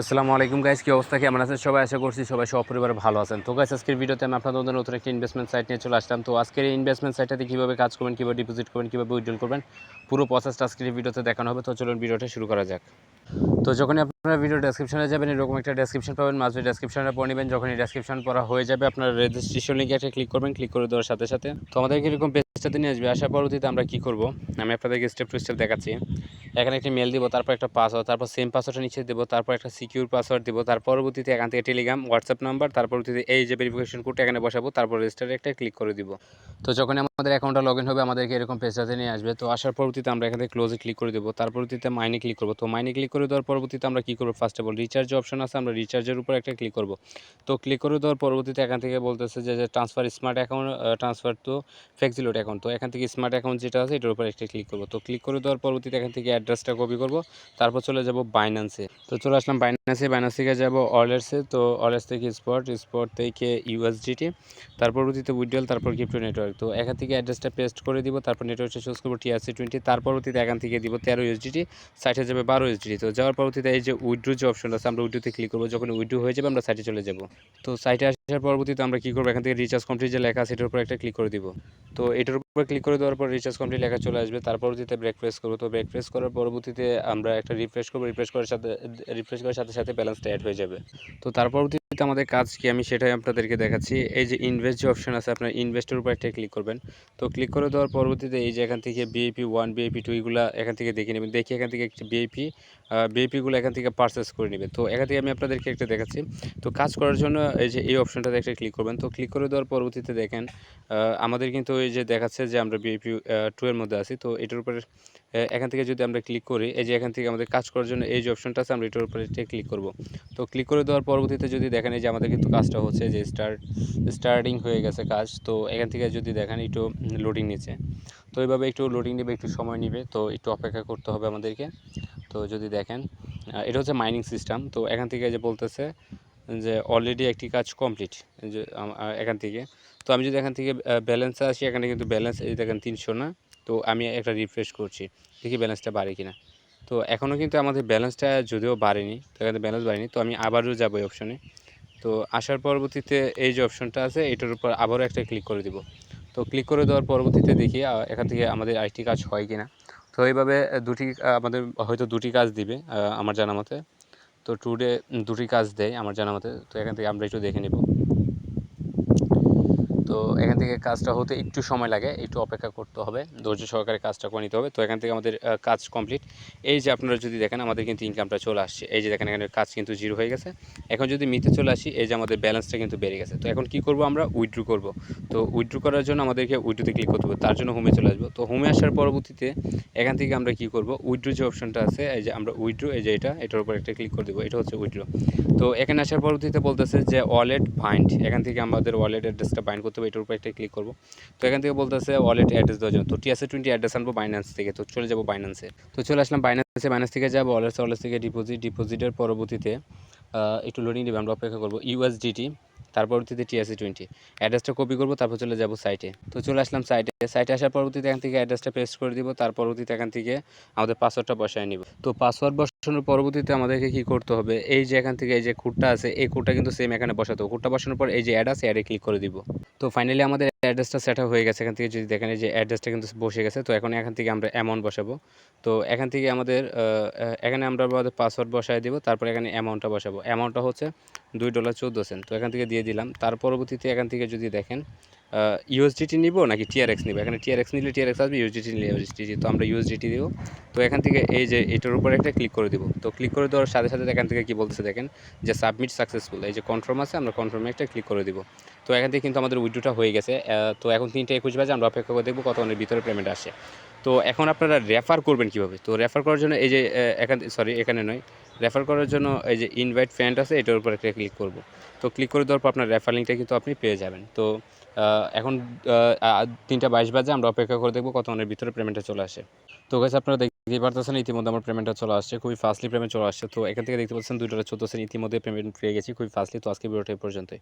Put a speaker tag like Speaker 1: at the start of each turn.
Speaker 1: আসসালামু আলাইকুম গাইস কি অবস্থা? কি কেমন আছেন সবাই? আশা করছি সবাই সপরিবারে ভালো আছেন। তো গাইস আজকের ভিডিওতে আমি আপনাদের নতুন একটা ইনভেস্টমেন্ট সাইট নিয়ে চলে আসলাম। তো আজকের এই ইনভেস্টমেন্ট সাইটটাতে কীভাবে কাজ করবেন, কীভাবে ডিপোজিট করবেন, কীভাবে উইথড্রল করবেন, পুরো প্রসেসটা আজকের ভিডিওতে দেখানো হবে। তো চলুন ভিডিওটা শুরু করা যাক। তো যখনই আপনারা ভিডিও ডেসক্রিপশনে যাবেন, এরকম একটা ডেসক্রিপশন পাবেন। মাঝে ডেসক্রিপশনে পড়ে নেবেন। যখন এই ডেসক্রিপশন পড়া হয়ে যাবে, আপনারা রেজিস্ট্রেশন লিঙ্কে একটা ক্লিক করবেন। ক্লিক করে দেওয়ার সাথে সাথে। তো আমাদেরকে এরকম পেজটাতে নিয়ে আসবে। আসার পরবর্তীতে আমরা কী করব? আমি আপনাদেরকে স্টেপ টু স্টেপ দেখাচ্ছি। এখানে একটি মেল দিব, তারপর একটা পাসওয়ার্ড তারপর সেম পাসওয়ার্ডটা নিচে দেবো, তারপর একটা সিকিউর পাসওয়ার্ড দিব তার পরবর্তীতে এখান থেকে টেলিগ্রাম হোয়াটসঅ্যাপ নাম্বার তার পরবর্তীতে এই যে ভেরিফিকেশন কোডটা এখানে বসাবো, তারপর রেজিস্টারে একটা ক্লিক করে দিব। তো যখন আমাদের অ্যাকাউন্টটা লগ ইন হবে, আমাদেরকে এরকম পেজটাতে নিয়ে আসবে। তো আসার পরবর্তীতে আমরা এখান থেকে ক্লোজে ক্লিক করে দেবো, তার পরবর্তীতে মাইনে ক্লিক করব। তো মাইনে ক্লিক করে দেওয়ার পরবর্তীতে আমরা কী করব? First of all recharge option আছে, আমরা রিচার্জের উপর একটা ক্লিক করব। তো ক্লিক করে দেওয়ার পরবর্তীতে এখান থেকে বলতেছে যে ট্রান্সফার স্মার্ট অ্যাকাউন্ট ট্রান্সফার তো ফ্লেক্সিলোড অ্যাকাউন্ট তো এখান থেকে স্মার্ট অ্যাকাউন্ট যেটা আছে, এটার উপর একটা ক্লিক করব। তো ক্লিক করে দেওয়ার পরবর্তীতে এখান থেকে অ্যাড্রেসটা কপি করব। তারপর চলে যাব বাইন্যান্সে তো চলে আসলাম বাইন্যান্সে বাইন্যান্স থেকে যাব অলেটসে তো অলেটস থেকে স্পট স্পট থেকে ইউএসডিটি তারপর পরবর্তীতে উইডল তারপর ক্রিপ্টো নেটওয়ার্ক তো এখান থেকে অ্যাড্রেসটা পেস্ট করে দিব। তারপর নেটওয়ার্কটা চুজ করব টিআরসি টোয়েন্টি তার পরবর্তীতে এখান থেকে দিব তেরো ইউএসডিটি সাইটে যাবে বারো ইউএসডিটি তো যাওয়ার পরবর্তীতে এই যে উইড্রো যে অপশন আছে, আমরা উইড্রোতে ক্লিক করব। যখন উইড্রো হয়ে যাবে, আমরা সাইটে চলে যাব। তো সাইটে আসার পরবর্তীতে আমরা কী করব? এখান থেকে রিচার্জ কমপ্লিট যে লেখা এটার উপর একটা ক্লিক করে দিব। তো এটার উপর ক্লিক করে দেওয়ার পর রিচার্জ কমপ্লিট লেখা চলে আসবে। তার পরবর্তীতে ব্রেক প্রেস করব। তো ব্রেক প্রেস করার পরবর্তীতে আমরা একটা রিফ্রেশ করব। রিফ্রেশ করার সাথে রিফ্রেশ করার সাথে সাথে ব্যালেন্সটা অ্যাড হয়ে যাবে। তো তার পরবর্তীতে আমাদের কাজ কি? আমি সেটাই আপনাদেরকে দেখাচ্ছি। এই যে ইনভেস্ট যে অপশন আছে, আপনার ইনভেস্টের উপর একটা ক্লিক করবেন। তো ক্লিক করে দেওয়ার পরবর্তীতে এই যে এখান থেকে বিএপি ওয়ান বিএপি টু এখান থেকে দেখে নেবেন। দেখে এখান থেকে একটি বিএপি বিএপিগুলো এখান থেকে পারচেস করে নেবেন। তো এখান থেকে আমি আপনাদেরকে একটা দেখাচ্ছি। তো কাজ করার জন্য এই যে এই অপশনটাতে একটা ক্লিক করবেন। তো ক্লিক করে দেওয়ার পরবর্তীতে দেখেন আমাদের কিন্তু এই যে দেখাচ্ছে যে আমরা বিএপি টু এর মধ্যে আছি। তো এটার উপরে এখান থেকে যদি আমরা ক্লিক করি, এই যে এখান থেকে আমাদের কাজ করার জন্য এই যে অপশনটা আছে, আমরা এটার উপরে ক্লিক করব। তো ক্লিক করে দেওয়ার পরবর্তীতে যদি দেখেন এই যে আমাদের কিন্তু কাজটা হচ্ছে যে স্টার্ট স্টার্টিং হয়ে গেছে কাজ, তো এখান থেকে যদি দেখেন একটু লোডিং নিচ্ছে। তো এইভাবে একটু লোডিং নেবে, একটু সময় নেবে, তো একটু অপেক্ষা করতে হবে আমাদেরকে। তো যদি দেখেন এটা হচ্ছে মাইনিং সিস্টেম তো এখান থেকে যে বলতেছে যে অলরেডি একটি কাজ কমপ্লিট যে এখান থেকে। তো আমি যদি এখান থেকে ব্যালেন্সে আসি, এখানে কিন্তু ব্যালেন্স এই দেখেন তিনশো না? তো আমি একটা রিফ্রেশ করছি, দেখি ব্যালেন্সটা বাড়ে কিনা। তো এখনও কিন্তু আমাদের ব্যালেন্সটা যদিও বাড়েনি তো এখানে ব্যালেন্স বাড়েনি, তো আমি আবারও যাব এই অপশনে তো আসার পরবর্তীতে এই যে অপশনটা আছে, এটার উপর আবারও একটা ক্লিক করে দিব। তো ক্লিক করে দেওয়ার পরবর্তীতে দেখি এখান থেকে আমাদের আরেকটি কাজ হয় কিনা। তো এইভাবে দুটি আমাদের হয়তো দুটি কাজ দিবে আমার জানা মতে তো টুডে দুটি কাজ দেয় আমার জানা মতে তো এখান থেকে আমরা একটু দেখে নেব। তো এখান থেকে কাজটা হতে একটু সময় লাগে, একটু অপেক্ষা করতে হবে, ধৈর্য সহকারে কাজটা করে নিতে হবে। তো এখান থেকে আমাদের কাজ কমপ্লিট এই যে আপনারা যদি দেখেন, আমাদের কিন্তু ইনকামটা চলে আসছে। এই যে দেখেন, এখানে কাজ কিন্তু জিরো হয়ে গেছে। এখন যদি মিতে চলে আসি, এই যে আমাদের ব্যালেন্সটা কিন্তু বেড়ে গেছে। তো এখন কি করব আমরা? উইথড্রু করব। তো উইথড্রু করার জন্য আমাদেরকে উইথড্রুতে ক্লিক করতে হবে। তার জন্য হোমে চলে আসব। তো হোমে আসার পরবর্তীতে এখান থেকে আমরা কি করব? উইথড্রু যে অপশনটা আছে, এই যে আমরা উইথড্রু এই যে এটা, এটার উপর একটা ক্লিক করে দেবো। এটা হচ্ছে উইথড্রু তো এখানে আসার পরবর্তীতে বলতেছে যে ওয়ালেট ফাইন্ড এখান থেকে আমাদের ওয়ালেট অ্যাড্রেসটা বাইন্ড করতে এটার উপর একটা ক্লিক করব। তো এখান থেকে বলতেছে ওয়ালেট অ্যাড্রেস দেওয়ার জন্য। তো টিএসএ টোয়েন্টি অ্যাড্রেস আনব বাইন্যান্স থেকে। তো চলে যাব বাইন্যান্সে তো চলে আসলাম বাইন্যান্সে বাইন্যান্স থেকে যাব ওয়ালেটস ওয়ালেটস থেকে ডিপোজিট ডিপোজিটের পরবর্তীতে একটু লোডিং দেবে, আমরা অপেক্ষা করব। ইউএসডিটি তার পরবর্তীতে টিএসসি টোয়েন্টি অ্যাড্রেসটা কপি করব, তারপর চলে যাব সাইটে তো চলে আসলাম সাইটে সাইটে আসার পরবর্তীতে এখান থেকে অ্যাড্রেসটা পেস্ট করে দিব। তার পরবর্তীতে এখান থেকে আমাদের পাসওয়ার্ডটা বসায় নিব। তো পাসওয়ার্ড বসানোর পরবর্তীতে আমাদেরকে কী করতে হবে? এই যে এখান থেকে এই যে কোডটা আছে, এই কোডটা কিন্তু সেম এখানে বসাতে হবে। কোডটা বসানোর পর এই যে অ্যাড আছে অ্যাডে ক্লিক করে দিব। তো ফাইনালি আমাদের অ্যাড্রেসটা সেট হয়ে গেছে, এখান থেকে যদি দেখেন যে অ্যাড্রেসটা কিন্তু বসে গেছে, তো এখন এখান থেকে আমরা অ্যামাউন্ট বসাবো। তো এখান থেকে আমাদের এখানে আমরা আমাদের পাসওয়ার্ড বসায় দিব, তারপর এখানে অ্যামাউন্টটা বসাবো। অ্যামাউন্টটা হচ্ছে দুই ডলার চোদ্দ সেন্ট, তো এখান থেকে দিয়ে দিলাম। তার পরবর্তীতে এখান থেকে যদি দেখেন ইউএসডিটি নিব নাকি টিআরএক্স নিব? এখানে টিআরএক্স নিলে টিআরএক্স আসবে ইউএসডিটি নিলে ইউএসডিটি তো আমরা ইউএসডিটি দিব। তো এখান থেকে এই যে এটার উপর একটা ক্লিক করে দিব। তো ক্লিক করে দেওয়ার সাথে সাথে এখান থেকে কী বলতেছে দেখেন, যে সাবমিট সাকসেসফুল এই যে কনফার্ম আছে, আমরা কনফার্মে একটা ক্লিক করে দিব। তো এখান থেকে কিন্তু আমাদের উইড্রোটা হয়ে গেছে তো এখন তিনটে একুশ বাজে, আমরা অপেক্ষা করে দেখব কতক্ষণের ভিতরে পেমেন্ট আসে। তো এখন আপনারা রেফার করবেন কীভাবে? তো রেফার করার জন্য এই যে এখান সরি এখানে নয়। রেফার করার জন্য এই যে ইনভাইট ফ্রেন্ড আছে, এটার উপর একটা ক্লিক করব। তো ক্লিক করে দেওয়ার পর আপনার রেফার লিঙ্কটা কিন্তু আপনি পেয়ে যাবেন। তো এখন তিনটা বাইশ বাজে, আমরা অপেক্ষা করে দেখব কতক্ষণের ভিতরে পেমেন্টটা চলে আসে। তো কাছে আপনারা দেখতেই পারতেছেন, ইতিমধ্যে আমার পেমেন্টটা চলে আসছে, খুবই ফাস্টলি পেমেন্ট চলে আসছে। তো এখান থেকে দেখতে পাচ্ছেন দুই ডলার চোদ্দ সেন্ট ইতিমধ্যে পেমেন্ট পেয়ে গেছি, খুবই ফাস্টলি তো আজকে ভিডিওটা পর্যন্তই।